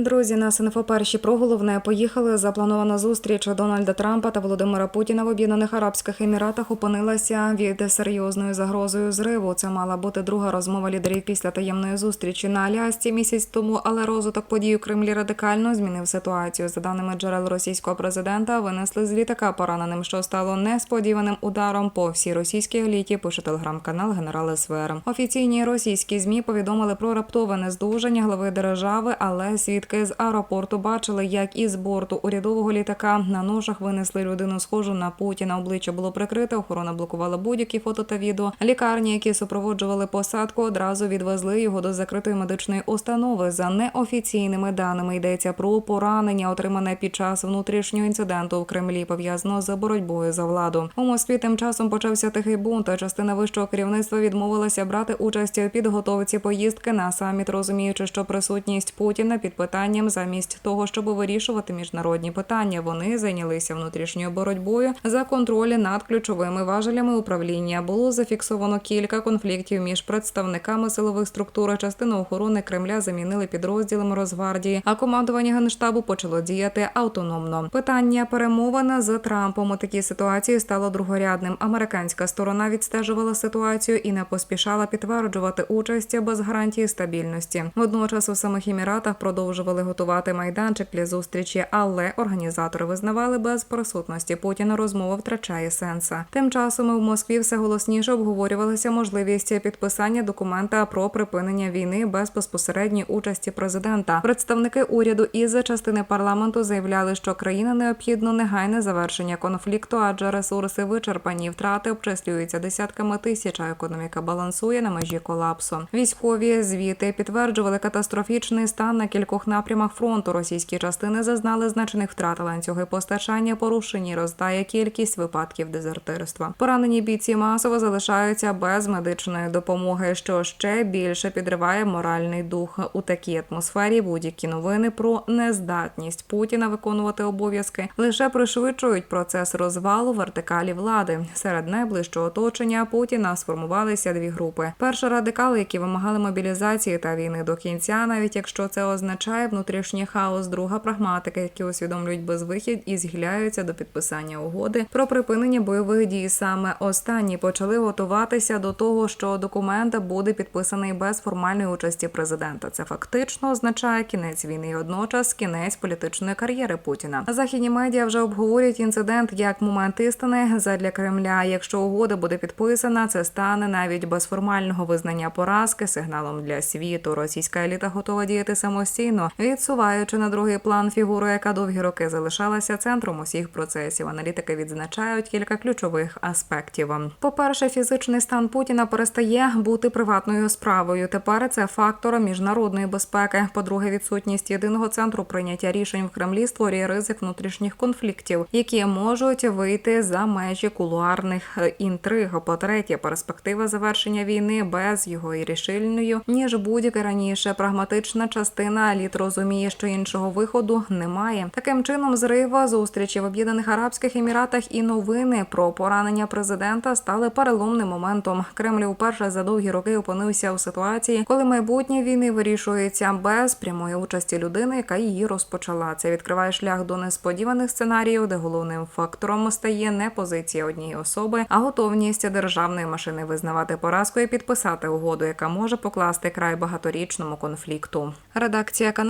Друзі, нас інфо перші про головне поїхали. Запланована зустріч Дональда Трампа та Володимира Путіна в Об'єднаних Арабських Еміратах опинилася від серйозною загрозою зриву. Це мала бути друга розмова лідерів після таємної зустрічі на Алясці місяць тому, але розвиток подій у Кремлі радикально змінив ситуацію. За даними джерел російського президента, винесли з літака пораненим, що стало несподіваним ударом по всій російській еліті. Пише телеграм-канал Генерал СВР. Офіційні російські змі повідомили про раптове нездужання глави держави, але свідки з аеропорту бачили, як із борту урядового літака на ножах винесли людину схожу на Путіна. Обличчя було прикрите, охорона блокувала будь-які фото та відео. Лікарні, які супроводжували посадку, одразу відвезли його до закритої медичної установи. За неофіційними даними йдеться про поранення, отримане під час внутрішнього інциденту в Кремлі, пов'язано з боротьбою за владу. У Москві тим часом почався тихий бунт. а Частина вищого керівництва відмовилася брати участь у підготовці поїздки на саміт, розуміючи, що присутність Путіна під питанням замість того, щоб вирішувати міжнародні питання, вони зайнялися внутрішньою боротьбою за контроль над ключовими важелями управління. Було зафіксовано кілька конфліктів між представниками силових структур. Частину охорони Кремля замінили підрозділами Росгвардії, а командування генштабу почало діяти автономно. Питання перемовина з Трампом у такій ситуації стало другорядним. Американська сторона відстежувала ситуацію і не поспішала підтверджувати участь без гарантії стабільності. Водночас у самих еміратах продовжували готувати майданчик для зустрічі, але організатори визнавали без присутності Путіна розмова втрачає сенса. Тим часом в Москві все голосніше обговорювалася можливість підписання документа про припинення війни без безпосередньої участі президента. Представники уряду із частини парламенту заявляли, що країна необхідно негайне завершення конфлікту, адже ресурси вичерпані, втрати обчислюються десятками тисяч. а Економіка балансує на межі колапсу. Військові звіти підтверджували катастрофічний стан на кількох напрямах фронту. Російські частини зазнали значних втрат ланцюги постачання, порушені ростає кількість випадків дезертирства. Поранені бійці масово залишаються без медичної допомоги, що ще більше підриває моральний дух у такій атмосфері. Будь-які новини про нездатність Путіна виконувати обов'язки лише пришвидшують процес розвалу вертикалі влади. Серед найближчого оточення Путіна сформувалися дві групи: перша радикали, які вимагали мобілізації та війни до кінця, навіть якщо це означає внутрішній хаос. Друга прагматика, які усвідомлюють безвихід і згіляються до підписання угоди про припинення бойових дій. Саме останні почали готуватися до того, що документ буде підписаний без формальної участі президента. Це фактично означає кінець війни і одночас кінець політичної кар'єри Путіна. Західні медіа вже обговорюють інцидент як момент істини задля Кремля. Якщо угода буде підписана, це стане навіть без формального визнання поразки сигналом для світу. Російська еліта готова діяти самостійно, відсуваючи на другий план фігуру, яка довгі роки залишалася центром усіх процесів. Аналітики відзначають кілька ключових аспектів. По-перше, фізичний стан Путіна перестає бути приватною справою. Тепер це фактор міжнародної безпеки. По-друге, відсутність єдиного центру прийняття рішень в Кремлі створює ризик внутрішніх конфліктів, які можуть вийти за межі кулуарних е, інтриг. По-третє, перспектива завершення війни без його і рішильною, ніж будь-яка раніше прагматична частина еліт розуміє, що іншого виходу немає. Таким чином, зрива зустрічі в Об'єднаних Арабських Еміратах і новини про поранення президента стали переломним моментом. Кремль вперше за довгі роки опинився у ситуації, коли майбутнє війни вирішується без прямої участі людини, яка її розпочала. Це відкриває шлях до несподіваних сценаріїв, де головним фактором стає не позиція однієї особи, а готовність державної машини визнавати поразку і підписати угоду, яка може покласти край багаторічному конфлікту. Редакція каналу